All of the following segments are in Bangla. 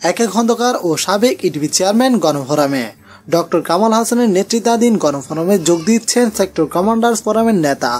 একে খন্দকার ও সাবেক ইটিভি চেয়ারম্যান গণফোরামে। ডক্টর কামাল হাসানের নেতৃত্বাধীন গণফোরামে যোগ দিচ্ছেন সেক্টর কমান্ডার্স ফোরামের নেতা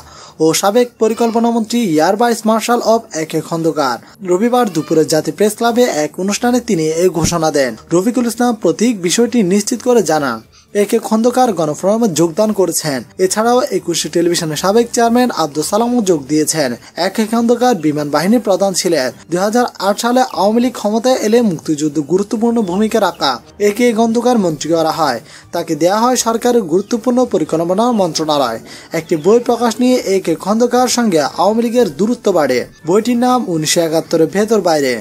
ও সাবেক পরিকল্পনামন্ত্রী এয়ার ভাইস মার্শাল অব একে খন্দকার। রবিবার দুপুরে জাতীয় প্রেস ক্লাবে এক অনুষ্ঠানে তিনি এই ঘোষণা দেন। রফিকুল ইসলাম প্রতীক বিষয়টি নিশ্চিত করে জানান। একে খন্দকার গণফোরামে যোগদান করেছেন। এছাড়াও একুশে টেলিভিশনের সাবেক চেয়ারম্যান আব্দুল সালামও যোগ দিয়েছেন। একে খন্দকার বিমান বাহিনীর প্রধান ছিলেন। দু হাজার আট সালে আওয়ামী লীগ ক্ষমতায় এলে মুক্তিযুদ্ধ গুরুত্বপূর্ণ ভূমিকা রাখা একে খন্দকার মন্ত্রী করা হয়। তাকে দেয়া হয় সরকারের গুরুত্বপূর্ণ পরিকল্পনা মন্ত্রণালয়। একটি বই প্রকাশ নিয়ে একে খন্দকার সঙ্গে আওয়ামী লীগের দূরত্ব বাড়ে। বইটির নাম উনিশশো একাত্তরের ভেতর বাইরে।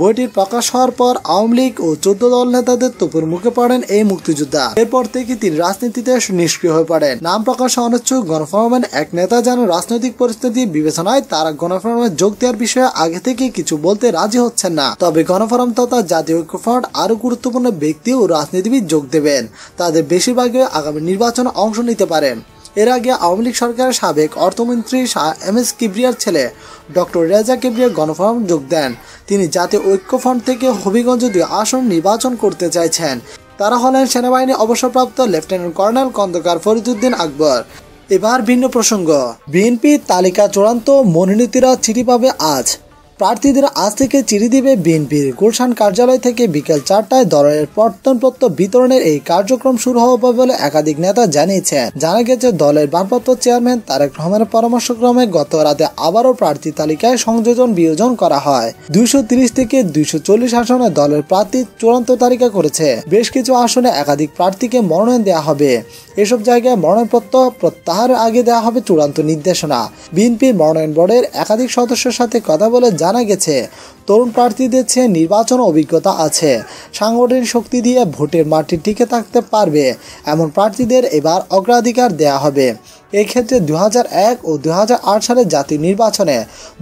বইটির প্রকাশ হওয়ার পর আওয়ামী লীগ ও চোদ্দ দল নেতাদের তোপের মুখে পড়েন এই মুক্তিযোদ্ধা। এরপর থেকে তিনি রাজনীতিতে নিষ্ক্রিয় হয়ে পড়েন। নাম প্রকাশে অনিচ্ছুক গণফোরামের এক নেতা যেন রাজনৈতিক পরিস্থিতি বিবেচনায় তারা গণফোরামে যোগ দেওয়ার বিষয়ে আগে থেকে কিছু বলতে রাজি হচ্ছেন না। তবে গণফোরাম তথা জাতীয় ঐক্যফ্রন্ট আরও গুরুত্বপূর্ণ ব্যক্তি ও রাজনীতিবিদ যোগ দেবেন। তাদের বেশিরভাগই আগামী নির্বাচনে অংশ নিতে পারেন। এর আগে আওয়ামী লীগ সরকারের সাবেক অর্থমন্ত্রী এম এস কিবরিয়ার ছেলে ডক্টর রেজা কিবরিয়া গণফোরাম যোগ দেন। তিনি জাতীয় ঐক্যফ্রন্ট থেকে হবিগঞ্জ দুই আসন নির্বাচন করতে চাইছেন। তারা হলেন সেনাবাহিনী অবসরপ্রাপ্ত লেফটেন্যান্ট কর্নেল খন্দকার ফরিদুদ্দিন আকবর। এবার ভিন্ন প্রসঙ্গ। বিএনপি তালিকা চূড়ান্ত মনোনীতিরা চিঠি পাবে আজ। প্রার্থীদের আজ থেকে চিঠি দিবে বিএনপির। গুলশান কার্যালয় থেকে বিকেল চারটায় দলের প্রত্যনপত্র বিতরণের এই কার্যক্রম শুরু হবে বলে একাধিক নেতা জানিয়েছেন। জানা গেছে, দলের ভারপ্রাপ্ত চেয়ারম্যান তারেক রহমানের পরামর্শক্রমে গত রাতে আবারও প্রার্থী তালিকায় সংযোজন বিয়োজন করা হয়। দুইশো থেকে দুইশো চল্লিশ আসনে দলের প্রার্থী চূড়ান্ত তালিকা করেছে। বেশ কিছু আসনে একাধিক প্রার্থীকে মনোনয়ন দেওয়া হবে। এসব জায়গায় মনোনয়নপত্র প্রত্যাহারের আগে দেওয়া হবে চূড়ান্ত নির্দেশনা। বিএনপি মনোনয়ন বোর্ডের একাধিক সদস্যের সাথে কথা বলে জানা গেছে, তরুণ প্রার্থীদের চেয়ে নির্বাচন অভিজ্ঞতা আছে। সাংগঠনিক শক্তি দিয়ে ভোটের মাঠে টিকে থাকতে পারবে, এমন প্রার্থীদের এবার অগ্রাধিকার দেয়া হবে। এক্ষেত্রে দু এক ও দু হাজার আট সালের জাতীয় নির্বাচনে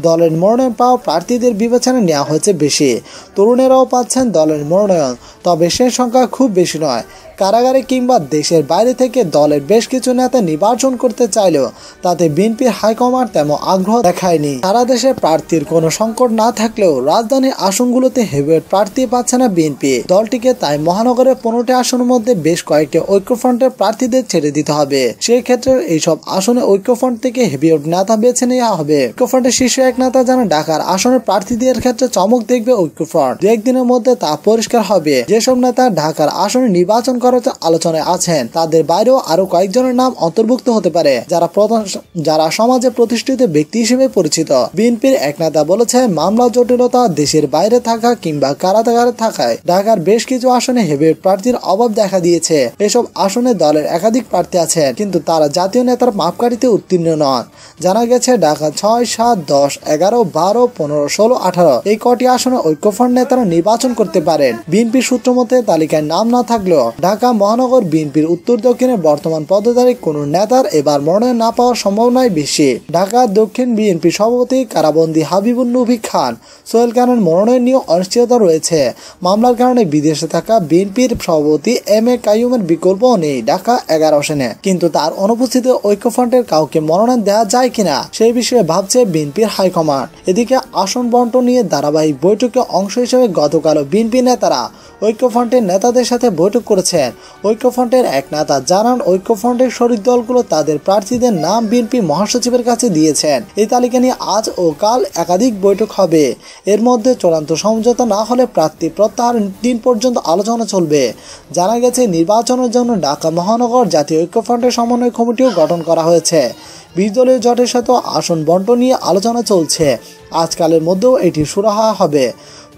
দলের মনোনয়ন পাওয়া প্রার্থীদের বিবেচনা নেওয়া হয়েছে বেশি। তরুণেরাও পাচ্ছেন দলের মনোনয়ন, তবে সে সংখ্যা খুব বেশি নয়। কারাগারে কিংবা দেশের বাইরে থেকে দলের বেশ কিছু নেতা নির্বাচন করতে চাইলেও তাতে বিএনপির হাইকমান্ড তেমন আগ্রহ দেখায়নি। সারা দেশে প্রার্থীর কোনো সংকট না থাকলেও রাজধানীর আসনগুলোতে হেভিওয়েট প্রার্থী পাচ্ছে না বিএনপি। দলটিকে তাই মহানগরের পনেরোটি আসনের মধ্যে বেশ কয়েকটি ঐক্যফ্রন্টের প্রার্থীদের ছেড়ে দিতে হবে। সেই ক্ষেত্রে এইসব আসনে ঐক্যফ্রন্ট থেকে হেভিওয়েট নেতা বেছে নেওয়া হবে। ঐক্যফ্রন্টের শীর্ষ এক নেতা জানান ঢাকার আসনের প্রার্থীদের ক্ষেত্রে চমক দেখবে ঐক্যফ্রন্ট। দু একদিনের মধ্যে তা পরিষ্কার হবে। যেসব নেতা ঢাকার আসনে নির্বাচন করার আলোচনায় আছেন। তাদের বাইরেও আরও কয়েকজনের নাম অন্তর্ভুক্ত হতে পারে, যারা প্রধান যারা সমাজে প্রতিষ্ঠিত ব্যক্তি হিসেবে পরিচিত। বিএনপির এক নেতা বলেছে, মামলা জটিলতা দেশের বাইরে থাকা কিংবা কারাগারে থাকায় ঢাকার বেশ কিছু আসনে হেভি প্রার্থীর অভাব দেখা দিয়েছে। এসব আসনে দলের একাধিক প্রার্থী আছেন, কিন্তু তারা জাতীয় নেতার মাপকাঠিতে উত্তীর্ণ নন। জানা গেছে, ঢাকা ছয়, সাত, দশ, এগারো, বারো, পনেরো, ষোলো, আঠারো এই কটি আসনে ঐক্যফ্রন্ট নেতারা নির্বাচন করতে পারেন। বিএনপির সূত্র মতে, তালিকায় নাম না থাকলেও ঢাকা মহানগর বিএনপির উত্তর দক্ষিণে বর্তমান পদধারী কোন নেতার এবার মনোনয়ন না পাওয়ার সম্ভাবনাই বেশি। ঢাকা দক্ষিণ বিএনপি সভাপতি কারাবন্দী হাবিবুল নবী খান সোহেল খানের মনোনয়ন নিয়ে অনিশ্চয়তা রয়েছে। মামলার কারণে বিদেশে থাকা বিএনপির সভাপতি এম এ কাইয়ুমের বিকল্প নেই ঢাকা এগারো আসনে। কিন্তু তার অনুপস্থিতি ঐক্যফ্রন্টের কাউকে মনোনয়ন দেওয়া যায় কিনা সেই বিষয়ে ভাবছে বিএনপির হাইকমান্ড। এদিকে আসন বন্টন নিয়ে ধারাবাহিক বৈঠকে অংশ হিসেবে গতকালও বিএনপি নেতারা ঐক্যফ্রন্টের নেতাদের সাথে বৈঠক করেছেন ঐক্যফ্রন্টের এক নেতা জানান, ঐক্যফ্রন্টের শরিক দলগুলো তাদের প্রার্থীদের নাম বিএনপি মহাসচিবের কাছে দিয়েছেন। এই তালিকা নিয়ে আজ ও কাল একাধিক বৈঠক হবে। এর মধ্যে চূড়ান্ত সমঝোতা না হলে প্রার্থী প্রত্যাহার দিন পর্যন্ত আলোচনা চলবে। জানা গেছে, নির্বাচনের জন্য ঢাকা মহানগর জাতীয় ঐক্যফ্রন্টের সমন্বয় কমিটিও গঠন করা হয়েছে। বিশ দলীয় জোটের সাথে আসন বন্টন নিয়ে আলোচনা চলছে। আজকালের মধ্যেও এটি সুরাহা হবে।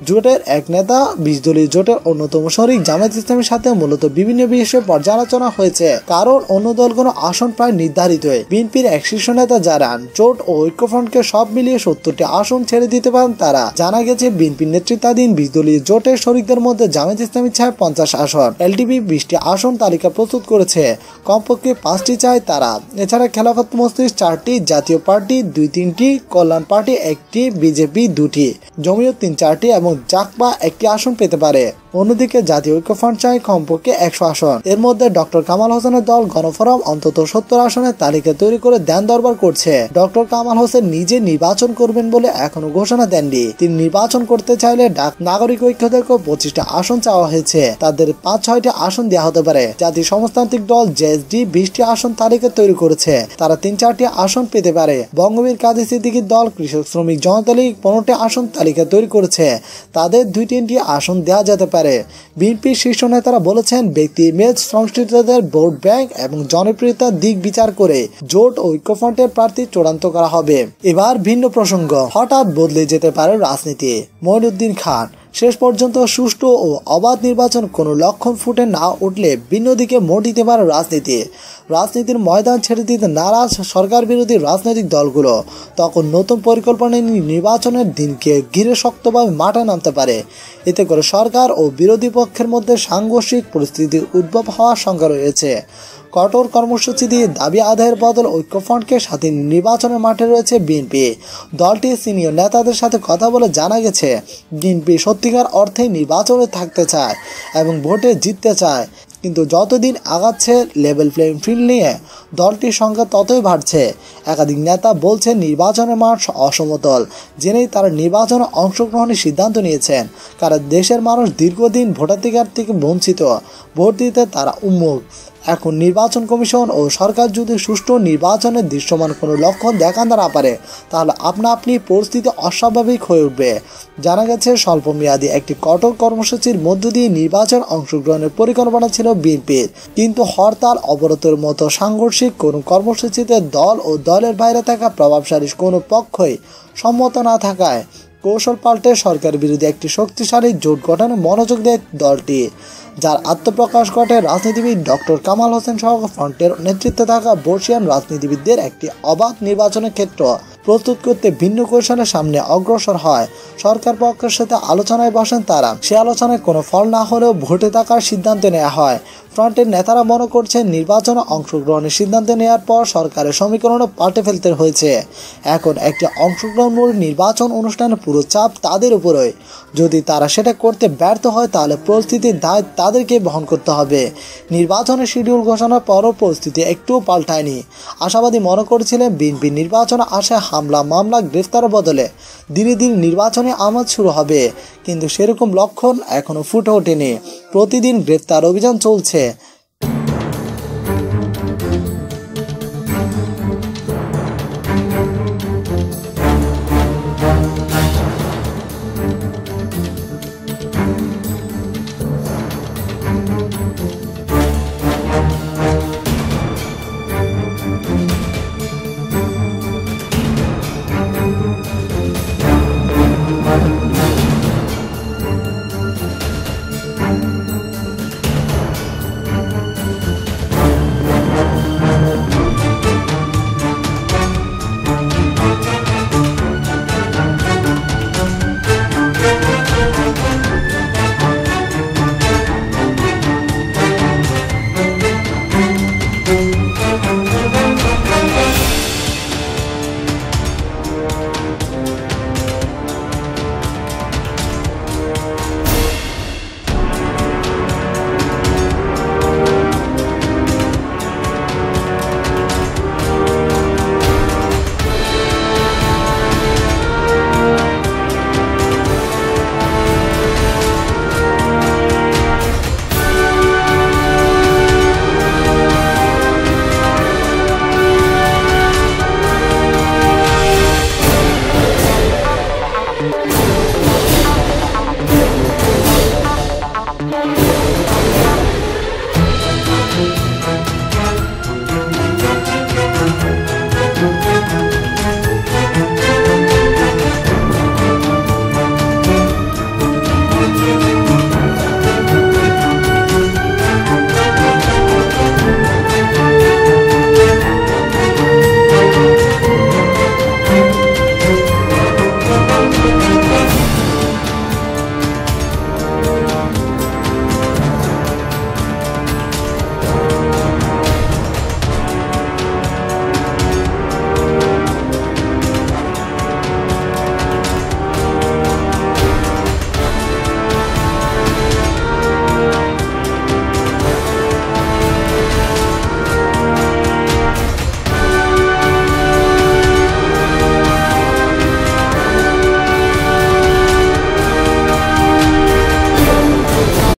জোটের এক নেতা বিশ দলীয় জোটের অন্যতম শরিক জামায়াত ইসলামের সাথে মূলত বিভিন্ন বিষয়ে পর্যালোচনা হয়েছে। কারণ অন্য দল দলগুলো আসন প্রায় নির্ধারিত। বিএনপির এক শীর্ষ নেতা জানান, জোট ও ঐক্যফ্রন্টকে সব মিলিয়ে সত্তরটি আসন ছেড়ে দিতে পারেন তারা। জানা গেছে, বিএনপির নেতৃত্বাধীন বিশ দলীয় জোটের শরিকদের মধ্যে জামায়াত ইসলামী চায় পঞ্চাশ আসন। এলটিপি বিশটি আসন তালিকা প্রস্তুত করেছে। কমপক্ষে পাঁচটি চায় তারা। এছাড়া খেলাফত মস্তিষ্ক চারটি, জাতীয় পার্টি দুই তিনটি, কল্যাণ পার্টি একটি, বিজেপি দুটি। জমিয়ত তিন চারটি এবং জাকপা একটি আসন পেতে পারে। অন্যদিকে জাতীয় ঐক্যফ্রন্ট চায় কমপক্ষে একশো আসন। এর মধ্যে ডক্টর কামাল হোসেনের দল গণফোরাম অন্তত সত্তর আসনের তালিকা তৈরি করে দেন দরবার করছে। ডক্টর কামাল হোসেন নিজে নির্বাচন করবেন বলে এখনও ঘোষণা দেননি। তিনি নির্বাচন করতে চাইলে ডাক নাগরিক ঐক্য থেকে পঁচিশটা আসন চাওয়া হয়েছে। তাদের পাঁচ ছয়টি আসন দেওয়া হতে পারে। জাতীয় সমাজতান্ত্রিক দল জেএসডি বিশটি আসন তালিকা তৈরি করেছে। তারা তিন চারটি আসন পেতে পারে। বঙ্গবীর কাজী সিদ্দিকির দল কৃষক শ্রমিক জনতা লীগ পনেরোটি আসন তালিকা তৈরি করেছে। তাদের দুই তিনটি আসন দেওয়া যেতে পারে। বিএনপির শীর্ষ নেতারা বলেছেন, ব্যক্তি মেজ সংশ্লিষ্টদের ভোট ব্যাংক এবং জনপ্রিয়তার দিক বিচার করে জোট ঐক্যফ্রন্টের প্রার্থী চূড়ান্ত করা হবে। এবার ভিন্ন প্রসঙ্গ, হঠাৎ বদলে যেতে পারে রাজনীতি। মইনুদ্দিন খান শেষ পর্যন্ত সুষ্ঠু ও অবাধ নির্বাচন কোনো লক্ষণ ফুটে না উঠলে ভিন্ন দিকে মোট দিতে পারে রাজনীতি। রাজনীতির ময়দান ছেড়ে দিতে নারাজ সরকার বিরোধী রাজনৈতিক দলগুলো। তখন নতুন পরিকল্পনা নিয়ে নির্বাচনের দিনকে ঘিরে শক্তভাবে মাঠে নামতে পারে। এতে করে সরকার ও বিরোধী পক্ষের মধ্যে সাংঘর্ষিক পরিস্থিতি উদ্ভব হওয়ার শঙ্কা রয়েছে। কঠোর কর্মসূচি দিয়ে দাবি আদায়ের বদল ঐক্যফ্রন্টকে সাথে নির্বাচনের মাঠে রয়েছে বিএনপি। দলটি সিনিয়র নেতাদের সাথে কথা বলে জানা গেছে, বিএনপি সত্যিকার অর্থেই নির্বাচনে থাকতে চায় এবং ভোটে জিততে চায়। কিন্তু যতদিন আগাচ্ছে লেভেল প্লেইং ফিল্ড নিয়ে দলটির সংখ্যা ততই বাড়ছে। একাধিক নেতা বলছেন নির্বাচনের মাঠ অসমতল। জেনেই তারা নির্বাচনে অংশগ্রহণের সিদ্ধান্ত নিয়েছেন। কারণ দেশের মানুষ দীর্ঘদিন ভোটাধিকার থেকে বঞ্চিত। ভোট দিতে তারা উন্মুখ এখন নির্বাচন কমিশন ও সরকার যদি সুষ্ঠু নির্বাচনের দৃশ্যমান কোনো লক্ষণ দেখান না পারে, তাহলে আপনা আপনি পরিস্থিতি অস্বাভাবিক হয়ে উঠবে। জানা গেছে স্বল্প মেয়াদী একটি কঠোর কর্মসূচির মধ্য দিয়ে নির্বাচন অংশগ্রহণের পরিকল্পনা ছিল বিএনপির। কিন্তু হরতাল, অবরোধের মতো সাংঘর্ষিক কোনো কর্মসূচিতে দল ও দলের বাইরে থাকা প্রভাবশালী কোনো পক্ষই সম্মত না থাকায় কৌশল পাল্টে সরকার বিরোধী একটি শক্তিশালী জোট গঠনে মনোযোগ দেয় দলটি। যার আত্মপ্রকাশ ঘটে রাজনীতিবিদ ডক্টর কামাল হোসেন সহ ফ্রন্টের নেতৃত্বে থাকা বর্ষিয়ান রাজনীতিবিদদের একটি অবাধ নির্বাচনের ক্ষেত্র। প্রস্তুত করতে ভিন্ন কৌশলের সামনে অগ্রসর হয়। সরকার পক্ষের সাথে আলোচনায় বসেন তারা। সে আলোচনায় কোনো ফল না হলেও ভোটে থাকার সিদ্ধান্ত নেওয়া হয়। ফ্রন্টের নেতারা মনে করছেন নির্বাচনে অংশগ্রহণের সিদ্ধান্ত নেওয়ার পর সরকারের সমীকরণও পাল্টে ফেলতে হয়েছে। এখন একটি অংশগ্রহণমূলক নির্বাচন অনুষ্ঠানের পুরো চাপ তাদের উপরে যদি তারা সেটা করতে ব্যর্থ হয়, তাহলে পরিস্থিতির দায় তাদেরকে বহন করতে হবে। নির্বাচনের শিডিউল ঘোষণার পরও পরিস্থিতি একটুও পাল্টায়নি। আশাবাদী মনে করছিলেন বিএনপি নির্বাচনে আসে হামলা, মামলা গ্রেফতার বদলে ধীরে ধীরে নির্বাচনে আমাজ শুরু হবে। কিন্তু সেরকম লক্ষণ এখনও ফুটে ওঠেনি। প্রতিদিন গ্রেফতার অভিযান চলছে।